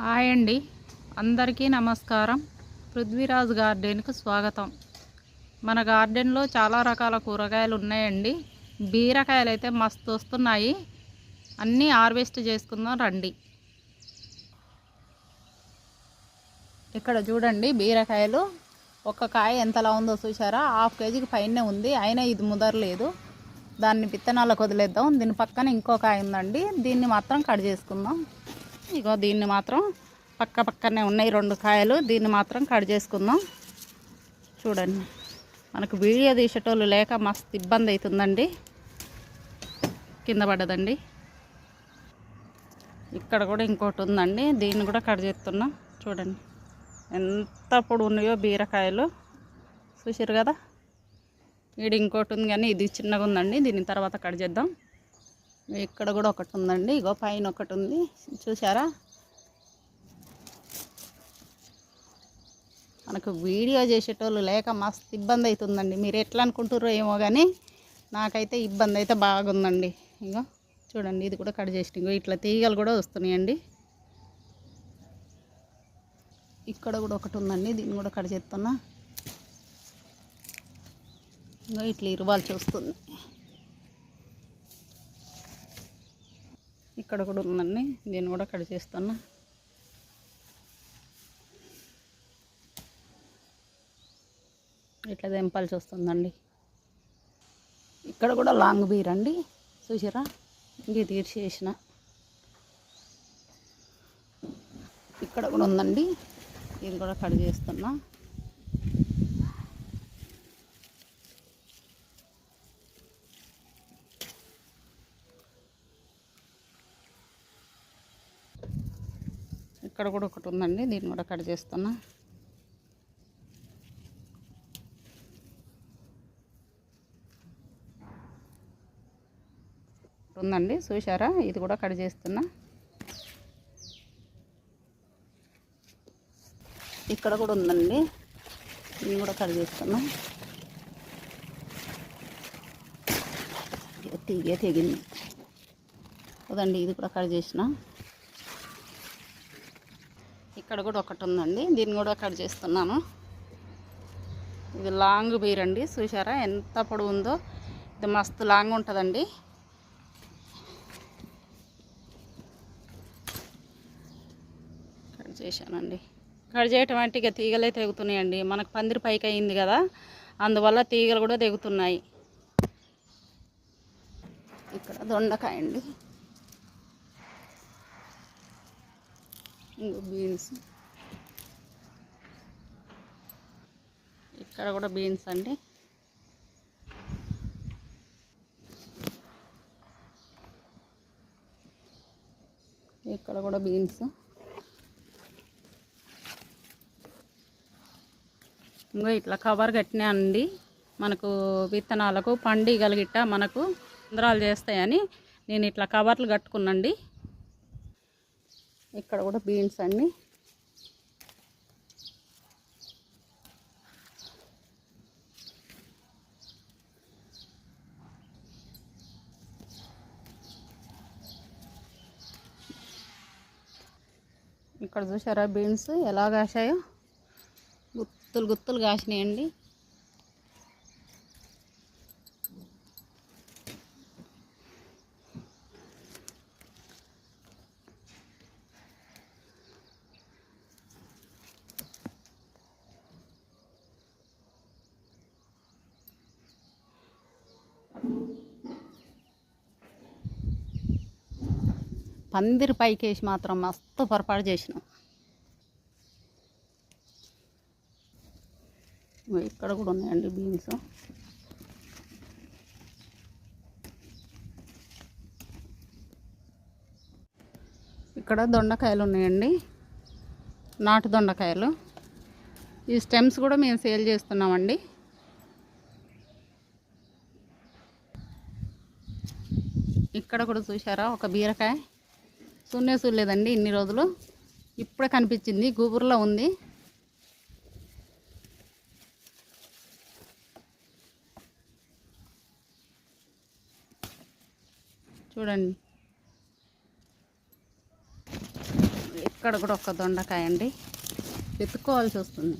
Hi అండి. అందరికీ నమస్కారం. పృథ్వీరాజ్ గార్డెన్కు స్వాగతం. మన గార్డెన్లో చాలా రకాల కూరగాయలు ఉన్నాయండి. బీరకాయలు అయితే మస్తు వస్తున్నాయి. అన్నీ హార్వెస్ట్ చేసుకుందాం రండి. ఇక్కడ చూడండి బీరకాయలు. ఒక కాయ ఎంతలా ఉందో చూసారా హాఫ్ కేజీకి పైనే ఉంది. అయినా ఇది ముదరలేదు. దాన్ని విత్తనాలకు వదిలేద్దాం. దీని పక్కన ఇంకో కాయ ఉందండి. దీన్ని మాత్రం కట్ చేసుకుందాం. ఇగో దీన్ని మాత్రం పక్క పక్కనే ఉన్నాయి రెండు కాయలు. దీన్ని మాత్రం కట్ చేసుకుందాం. చూడండి. మనకు వీడియో తీసేటోళ్ళు లేక మస్తు ఇబ్బంది అవుతుందండి. కింద పడ్డదండి. ఇక్కడ కూడా ఇంకోటి ఉందండి. దీన్ని కూడా కట్ చేస్తున్నా. చూడండి. ఎంత పొడి ఉన్నాయో బీరకాయలు. చూసారు కదా? ఇది ఇంకోటి ఉంది కానీ ఇది చిన్నగా ఉందండి. దీని తర్వాత కట్ చేద్దాం. ఇక్కడ కూడా ఒకటి ఉందండి. ఇగో పైన ఒకటి ఉంది. చూసారా మనకు వీడియో చేసేటోళ్ళు లేక మస్తు ఇబ్బంది అవుతుందండి. మీరు ఎట్లా అనుకుంటారో ఏమో కానీ నాకైతే ఇబ్బంది అయితే బాగుందండి. ఇగో చూడండి ఇది కూడా కట్ చేసి ఇగో ఇట్లా తీగలు కూడా వస్తున్నాయండి. ఇక్కడ కూడా ఒకటి ఉందండి. దీన్ని కూడా కట్ చేస్తున్నా. ఇంకో ఇట్లా ఇరవాల్సి వస్తుంది ఇక్కడ కూడా ఉందండి. దీన్ని కూడా కట్ చేస్తున్నా ఇట్లా దింపాల్సి వస్తుందండి. ఇక్కడ కూడా లాంగ్ బీర్ అండి. చూసారా ఇంక తీర్చేసిన ఇక్కడ కూడా ఉందండి. ఇది కూడా కట్ చేస్తున్నా. ఇక్కడ కూడా ఒకటి ఉందండి దీన్ని కూడా కట్ చేస్తున్నా. ఉందండి చూసారా ఇది కూడా కట్ చేస్తున్నా. ఇక్కడ కూడా ఉందండి ఇది కూడా కట్ చేస్తున్నా. తీగే తెగింది. అదండి ఇది కూడా కట్ చేసిన. ఇక్కడ కూడా ఒకటి ఉందండి. దీన్ని కూడా కట్ చేస్తున్నాను. ఇది లాంగ్ బీర్ అండి. చూసారా ఎంత పొడవు ఉందో. ఇది మస్తు లాంగ్ ఉంటుందండి. కట్ చేశానండి. కట్ చేయటం అంటే ఇక తీగలే తెగుతున్నాయండి. మనకు పందిరి పైకి అయింది కదా. అందువల్ల తీగలు కూడా తెగుతున్నాయి. ఇక్కడ దొండకాయ అండి ఇంకో బీన్స్. ఇక్కడ కూడా బీన్స్ అండి. ఇక్కడ కూడా బీన్స్. ఇంకో ఇట్లా కవర్ కట్టినా అండి. మనకు విత్తనాలకు పండిగలిగిట్ట మనకు రంధ్రాలు చేస్తాయని నేను ఇట్లా కవర్లు కట్టుకున్నాండి. ఇక్కడ కూడా బీన్స్ అన్నీ. ఇక్కడ చూసారా బీన్స్ ఎలా కాశాయో? గుత్తులు గుత్తులు కాసినాయండి. పందిరి పైకేసి మాత్రం మస్తు పొరపాటు చేసినాం. ఇక్కడ కూడా ఉన్నాయండి బీన్స్. ఇక్కడ దొండకాయలు ఉన్నాయండి. నాటు దొండకాయలు. ఈ స్టెమ్స్ కూడా మేము సేల్ చేస్తున్నామండి. ఇక్కడ కూడా చూసారా ఒక బీరకాయ. సున్నే చూడలేదండి ఇన్ని రోజులు. ఇప్పుడే కనిపించింది గూబుర్లో ఉంది. చూడండి. ఇక్కడ కూడా ఒక దొండకాయ అండి. వెతుక్కోవాల్సి వస్తుంది.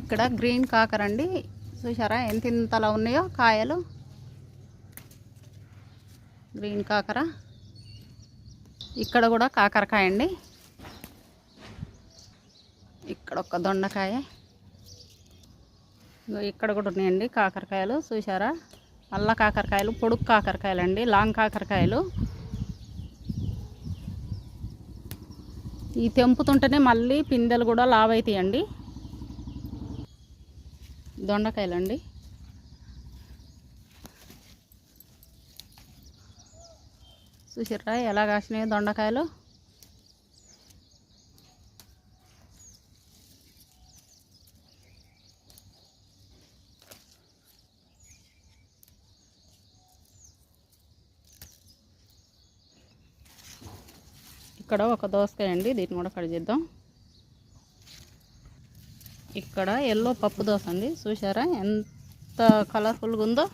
ఇక్కడ గ్రీన్ కాకర అండి. చూసారా ఎంత ఇంతలా ఉన్నాయో కాయలు? గ్రీన్ కాకర. ఇక్కడ కూడా కాకరకాయ అండి. ఇక్కడ ఒక దొండకాయ. ఇక్కడ కూడా ఉన్నాయండి కాకరకాయలు చూసారా నల్ల కాకరకాయలు పొడుగు కాకరకాయలు అండి లాంగ్ కాకరకాయలు. ఈ తెంపుతుంటేనే మళ్ళీ పిందెలు కూడా లావైతాయండి. దొండకాయలండి. చూసిర్రా? ఎలా కాసినాయి దొండకాయలు? ఇక్కడ ఒక దోసకాయ అండి దీన్ని కూడా కట్ చేద్దాం. ఇక్కడ ఎల్లో పప్పు దోశ అండి చూసారా ఎంత కలర్ఫుల్గా ఉందో.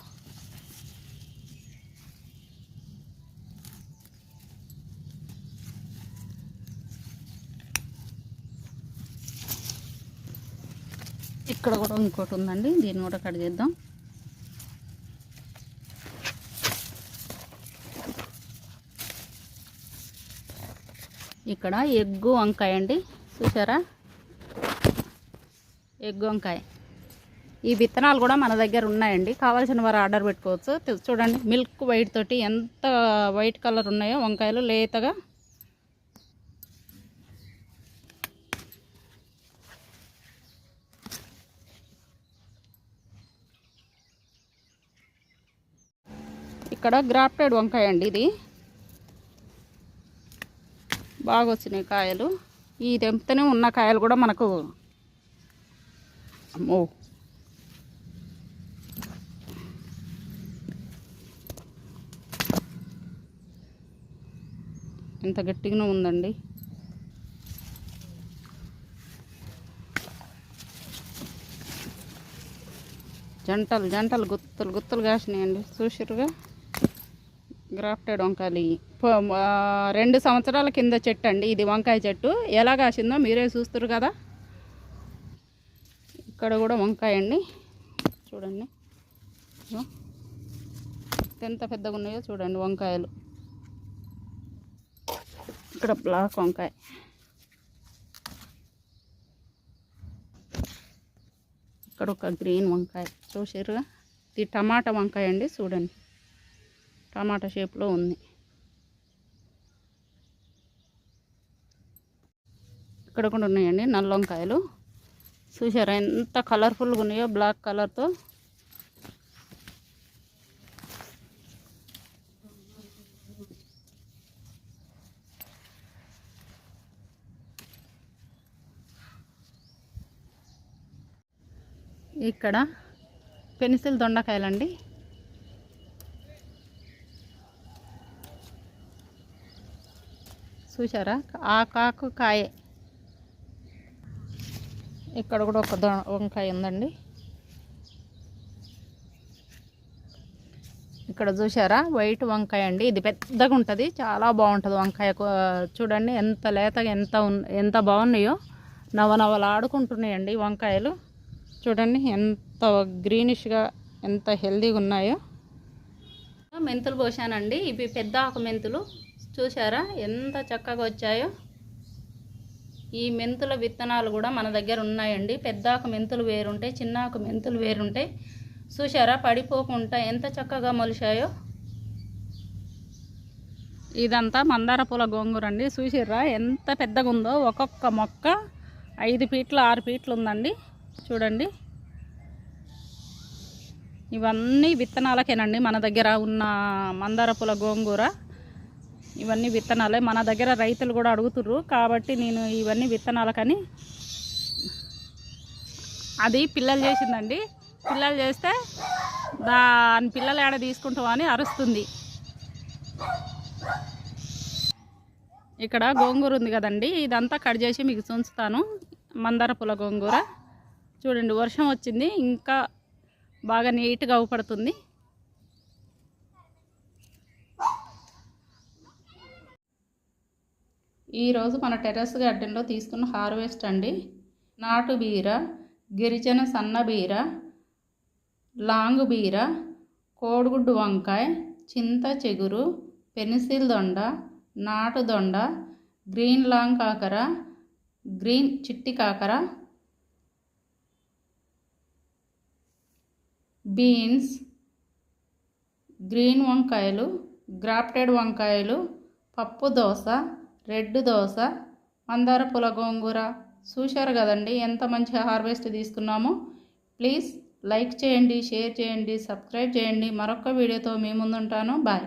ఇక్కడ కూడా ఇంకోటి ఉందండి. దీన్ని కూడా కట్ చేద్దాం. ఇక్కడ ఎగ్గు వంకాయ అండి. చూసారా? ఎగ్ వంకాయ. ఈ విత్తనాలు కూడా మన దగ్గర ఉన్నాయండి. కావాల్సిన వారు ఆర్డర్ పెట్టుకోవచ్చు. చూడండి మిల్క్ వైట్ తోటి ఎంత వైట్ కలర్ ఉన్నాయో వంకాయలు లేతగా ఇక్కడ గ్రాఫ్టెడ్ వంకాయ అండి ఇది. బాగా వచ్చినాయి కాయలు. ఈ తెంపుతూనే ఉన్న కాయలు కూడా మనకు అమ్మో. ఎంత గట్టిగానే ఉందండి. జంటలు జంటలు గుత్తులు గుత్తులు కాసినాయండి. చూసిరుగా గ్రాఫ్టెడ్ వంకాయలు. రెండు సంవత్సరాల కింద చెట్టు అండి ఇది వంకాయ చెట్టు. ఎలా కాసిందో మీరే చూస్తారు కదా? ఇక్కడ కూడా వంకాయ అండి. చూడండి. ఎంత పెద్దగా ఉన్నాయో చూడండి వంకాయలు. ఇక్కడ బ్లాక్ వంకాయ. ఇక్కడ ఒక గ్రీన్ వంకాయ. చూసారుగా ఇది టమాటా వంకాయ అండి. చూడండి. టమాటా షేప్లో ఉంది. ఇక్కడ కూడా ఉన్నాయండి నల్ల వంకాయలు చూసారా ఎంత కలర్ఫుల్గా ఉన్నాయో బ్లాక్ కలర్తో ఇక్కడ పెన్సిల్ దొండకాయలండి. చూసారా ఆ కాకు కాయే. ఇక్కడ కూడా ఒక దొ వంకాయ ఉందండి. ఇక్కడ చూసారా వైట్ వంకాయ అండి. ఇది పెద్దగా ఉంటుంది. చాలా బాగుంటుంది వంకాయ చూడండి ఎంత లేతగా ఎంత ఉన్- ఎంత బాగున్నాయో. నవనవలు ఆడుకుంటున్నాయండి వంకాయలు. చూడండి ఎంత గ్రీనిష్గా ఎంత హెల్దీగా ఉన్నాయో. మెంతులు పోసానండి ఇవి పెద్ద ఆకు మెంతులు. చూసారా ఎంత చక్కగా వచ్చాయో. ఈ మెంతుల విత్తనాలు కూడా మన దగ్గర ఉన్నాయండి. పెద్దాకు మెంతులు వేరుంటాయి చిన్నాకు మెంతులు వేరుంటాయి. చూసారా పడిపోకుండా ఎంత చక్కగా మొలిచాయో ఇదంతా మందార పూల గోంగూర అండి. చూసిర్రా? ఎంత పెద్దగా ఉందో ఒక్కొక్క మొక్క ఐదు ఫీట్లు ఆరు ఫీట్లు ఉందండి. చూడండి. ఇవన్నీ విత్తనాలకేనండి మన దగ్గర ఉన్న మందార పూల గోంగూర. ఇవన్నీ విత్తనాలే. మన దగ్గర రైతులు కూడా అడుగుతుర్రు. కాబట్టి నేను ఇవన్నీ విత్తనాలకని అది పిల్లలు చేసిందండి. పిల్లలు చేస్తే దాని పిల్లలు ఏడ తీసుకుంటామని అరుస్తుంది. ఇక్కడ గోంగూర ఉంది కదండి. ఇదంతా కట్ చేసి మీకు చూంచుతాను. మందార పూల గోంగూర. చూడండి వర్షం వచ్చింది. ఇంకా బాగా నీట్గా అవుపడుతుంది. ఈరోజు మన టెర్రస్ గార్డెన్లో తీసుకున్న హార్వెస్ట్ అండి. నాటు బీర గిరిజన సన్న బీర లాంగ్ బీర కోడిగుడ్డు వంకాయ చింత చిగురు పెన్సిల్ దొండ నాటు దొండ గ్రీన్ లాంగ్ కాకర గ్రీన్ చిట్టి కాకర బీన్స్ గ్రీన్ వంకాయలు గ్రాఫ్టెడ్ వంకాయలు పప్పు దోశ రెడ్ దోశ మందార పుల గోంగూర. చూశారు కదండి ఎంత మంచి హార్వెస్ట్ తీసుకున్నామో. ప్లీజ్ లైక్ చేయండి షేర్ చేయండి సబ్స్క్రైబ్ చేయండి. మరొక వీడియోతో మీ ముందుంటాను. బాయ్.